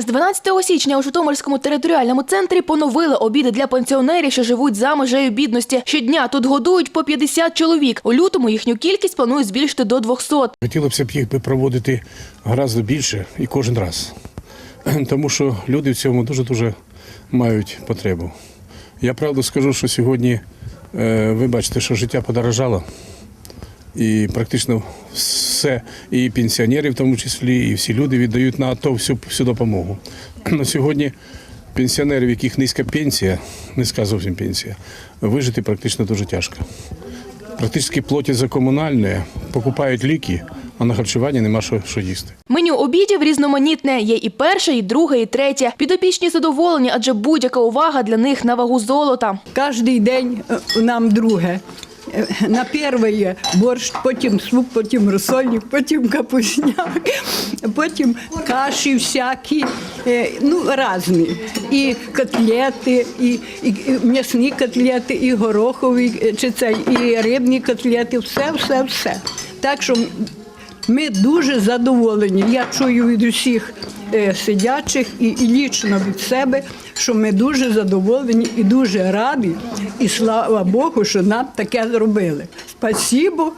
З 12 січня у Житомирському територіальному центрі поновили обіди для пенсіонерів, що живуть за межею бідності. Щодня тут годують по 50 чоловік. У лютому їхню кількість планують збільшити до 200. Хотілося б їх проводити гораздо більше і кожен раз. Тому що люди в цьому дуже-дуже мають потребу. Я правду скажу, що сьогодні е, ви бачите, що життя подорожало. І практично все, і пенсіонери в тому числі, і всі люди віддають на АТО всю, всю допомогу. На сьогодні пенсіонерів, в яких низька пенсія, низька зовсім пенсія, вижити практично дуже тяжко. Практично платять за комунальне, покупають ліки, а на харчування нема що, що їсти. Меню обідів різноманітне. Є і перше, і друге, і третє. Підопічні задоволені, адже будь-яка увага для них на вагу золота. Кожний день е, нам друге. Е, На перше борщ, потім суп, потім розсольник, потім капусняк, потім каші всякі, е, ну, різні. І котлети, і, і, м'ясні котлети, і горохові, е, чи це, і рибні котлети, все, все, все. Так що ми дуже задоволені. Я чую від усіх сидячих і, і лічно від себе, що ми дуже задоволені і дуже раді. І слава Богу, що нам таке зробили. Спасибо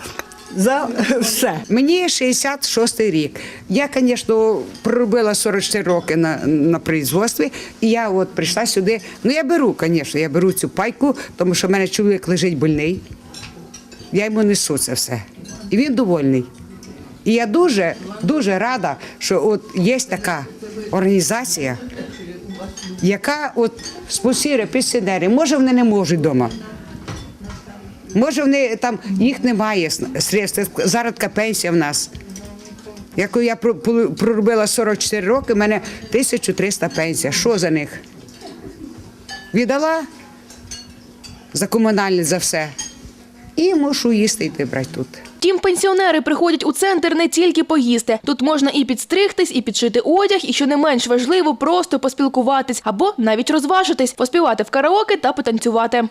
за е, все. Мені 66 рік. Я, звісно, проробила 44 роки на, на производстві, і я от прийшла сюди. Ну, я беру, звісно, я беру цю пайку, тому що в мене чоловік лежить больний. Я йому несу це все. І він довольний. І я дуже, дуже рада, що от є така організація, яка от спонсорує пенсіонерів. Може, вони не можуть вдома. Може, вони там їх немає средств. Зараз така пенсія в нас. Яку я проробила 44 роки, в мене 1300 пенсія. Що за них? Віддала за комунальне за все. І мушу їсти йти брати тут. Втім, пенсіонери приходять у центр не тільки поїсти. Тут можна і підстригтись, і підшити одяг, і що не менш важливо, просто поспілкуватись або навіть розважитись, поспівати в караоке та потанцювати.